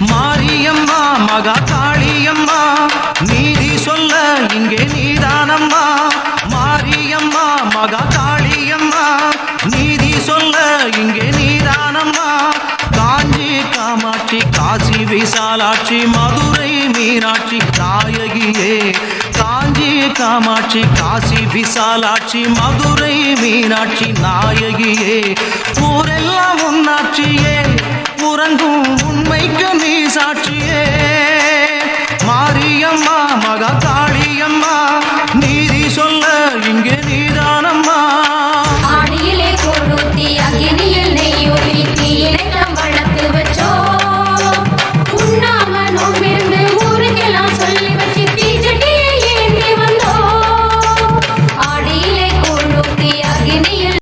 மாரியம்மா மகா காளியம்மா நீதி சொல்ல இங்கே நீதானம்மா. மாரியம்மா மகா காளியம்மா நீதி சொல்ல இங்கே நீதானம்மா. காஞ்சி காமாட்சி காசி விசாலாட்சி மதுரை மீனாட்சி தாயகியே காஞ்சி காமாட்சி காசி விசாலாட்சி மதுரை மீனாட்சி நாயகியே. ஊரெல்லாம் உன்னாட்சியே. உறங்கும் உண்மைக்கு நீ சாட்சியே